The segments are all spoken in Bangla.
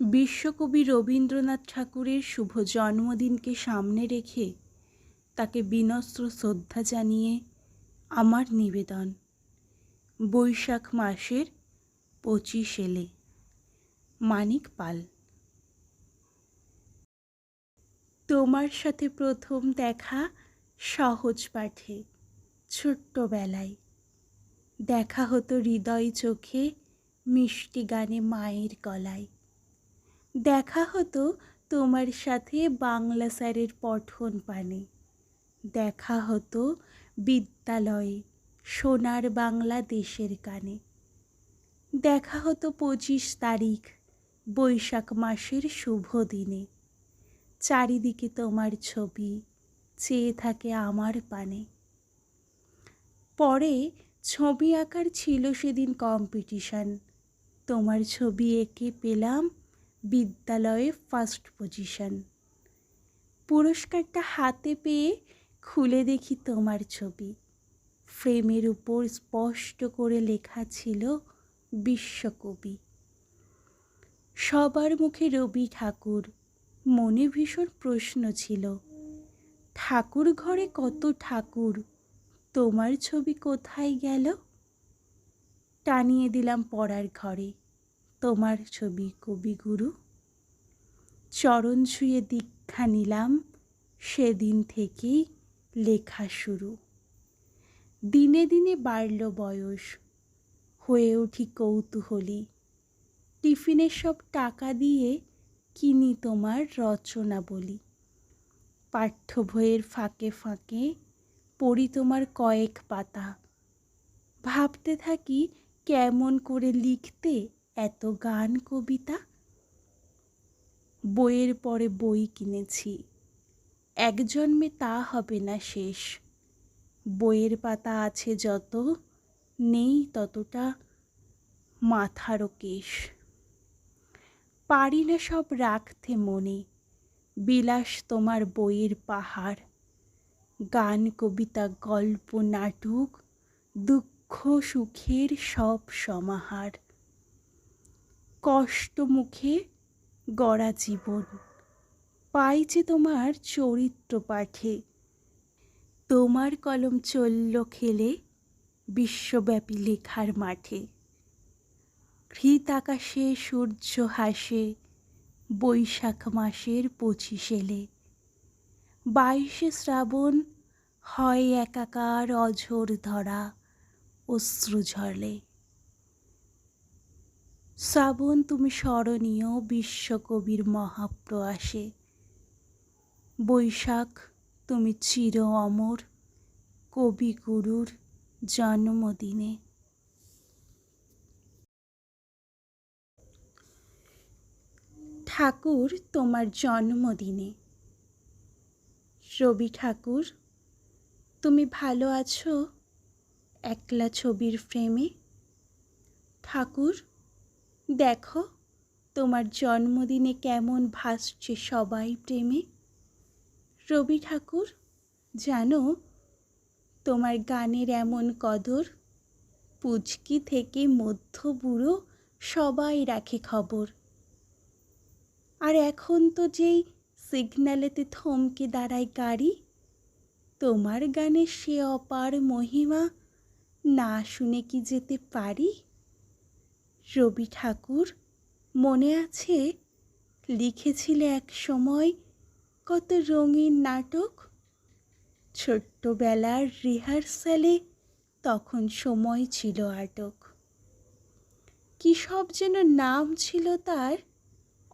বিশ্বকবি রবীন্দ্রনাথ ঠাকুরের শুভ জন্মদিনকে সামনে রেখে তাকে বিনস্ত্র শ্রদ্ধা জানিয়ে আমার নিবেদন। বৈশাখ মাসের পঁচিশ এলে। মানিক পাল। তোমার সাথে প্রথম দেখা সহজ পাঠে, ছোট্টবেলায়। দেখা হতো হৃদয় চোখে মিষ্টি গানে মায়ের গলায়। দেখা হতো তোমার সাথে বাংলা স্যারের পঠন পানে। দেখা হতো বিদ্যালয়ে সোনার বাংলা দেশের কানে। দেখা হতো পঁচিশ তারিখ বৈশাখ মাসের শুভ দিনে। চারিদিকে তোমার ছবি চেয়ে থাকে আমার পানে। পরে ছবি আঁকার ছিল সেদিন কম্পিটিশান তোমার ছবি এঁকে পেলাম বিদ্যালয়ে ফার্স্ট পজিশন পুরস্কারটা হাতে পেয়ে খুলে দেখি তোমার ছবি। ফ্রেমের উপর স্পষ্ট করে লেখা ছিল বিশ্বকবি। সবার মুখে রবি ঠাকুর, মনে ভীষণ প্রশ্ন ছিল, ঠাকুর ঘরে কত ঠাকুর? তোমার ছবি কোথায় গেল? টানিয়ে দিলাম পড়ার ঘরে। তোমার ছবি কবিগুরু চরণ ছুঁয়ে দীক্ষা নিলাম, সেদিন থেকেই লেখা শুরু। দিনে দিনে বাড়ল বয়স, হয়ে উঠি কৌতূহলী। টিফিনের সব টাকা দিয়ে কিনি তোমার রচনা বলি পাঠ্য বইয়ের ফাঁকে ফাঁকে পড়ি তোমার কয়েক পাতা। ভাবতে থাকি কেমন করে লিখতে এত গান কবিতা? বইয়ের পরে বই কিনেছি। এক জন্মে তা হবে না শেষ। বইয়ের পাতা আছে যত, নেই ততটা মাথারও কেশ। পারি না সব রাখতে মনে, বিলাস তোমার বইয়ের পাহাড়। গান, কবিতা, গল্প, নাটক, দুঃখ, সুখের সব সমাহার। কষ্ট মুখে গড়া জীবন। পাই যে তোমার চরিত্র পাঠে তোমার কলম চলল খেলে বিশ্বব্যাপী লেখার মাঠে। হৃত আকাশে সূর্য হাসে, বৈশাখ মাসের পঁচিশ এলে। বাইশে শ্রাবণ হয় একাকার অঝোর ধরা, অশ্রু ঝরলে। শ্রাবণ তুমি স্মরণীয় বিশ্বকবির মহাপ্রয়াসে। বৈশাখ তুমি চির অমর কবিগুরুর জন্মদিনে। ঠাকুর তোমার জন্মদিনে। রবি ঠাকুর, তুমি ভালো আছো? একলা ছবির ফ্রেমে। ঠাকুর দেখো, তোমার জন্মদিনে কেমন ভাসছে সবাই প্রেমে। রবি ঠাকুর, জানো, তোমার গানের এমন কদর, পুচকি থেকে মধ্য বুড়ো সবাই রাখে খবর। আর এখন তো যেই সিগন্যালেতে থমকে দাঁড়ায় গাড়ি, তোমার গানে সে অপার মহিমা না শুনে কি যেতে পারি? রবি ঠাকুর, মনে আছে? লিখেছিলে এক সময় কত রঙিন নাটক? ছোট্টবেলার রিহার্সালে তখন সময় ছিল আটক। কী সব যেন নাম ছিল তার?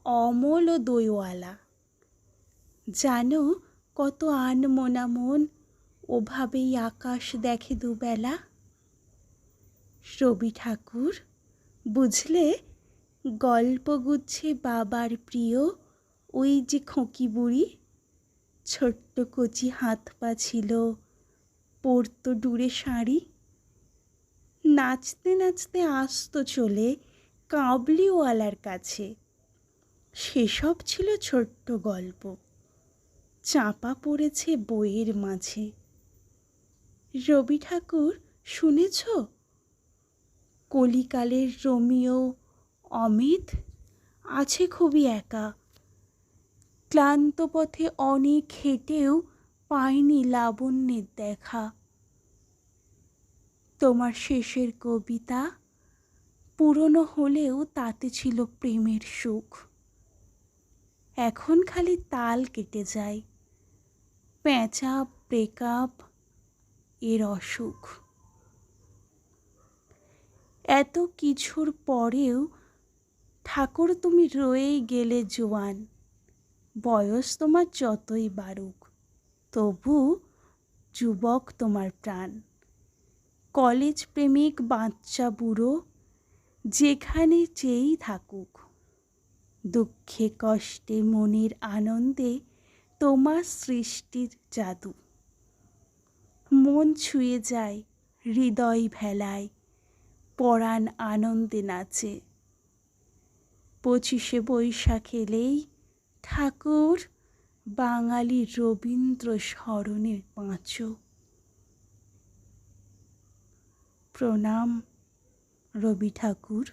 অমল ও দইওয়ালা। জানো কত আনমনা মন, ওভাবেই আকাশ দেখে দুবেলা। রবি ঠাকুর বুঝলে? গল্পগুচ্ছে বাবার প্রিয়, ওই যে খোঁকি বুড়ি। ছোট্ট কচি হাত পা ছিল, পরতো ডুরে শাড়ি। নাচতে নাচতে আসতো চলে কাবলিওয়ালার কাছে। সেসব ছিল ছোট্ট গল্প। চাপা পড়েছে বইয়ের মাঝে। রবি ঠাকুর শুনেছ? কলিকালের রোমিও, অমিত আছে খুবই একা। ক্লান্ত পথে অনেক হেঁটেও পায়নি লাবণ্যের দেখা। তোমার শেষের কবিতা পুরনো হলেও তাতে ছিল প্রেমের সুখ। এখন খালি তাল কেটে যায় পেঁচা ব্রেকআপ এর অসুখ। এত কিছুর পরেও ঠাকুর তুমি রয়েই গেলে জোয়ান। বয়স তোমার যতই বাড়ুক, তবু যুবক তোমার প্রাণ। কলেজ প্রেমিক, বাচ্চা, বুড়ো, যেখানে চেয়েই থাকুক, দুঃখে, কষ্টে, মনের আনন্দে তোমার সৃষ্টির জাদু। মন ছুঁয়ে যায় হৃদয় ভেলায় পরাণ আনন্দে নাচে। পঁচিশে বৈশাখ এলেই ঠাকুর বাঙালি রবীন্দ্র স্মরণের পাঁচো। প্রণাম রবি ঠাকুর।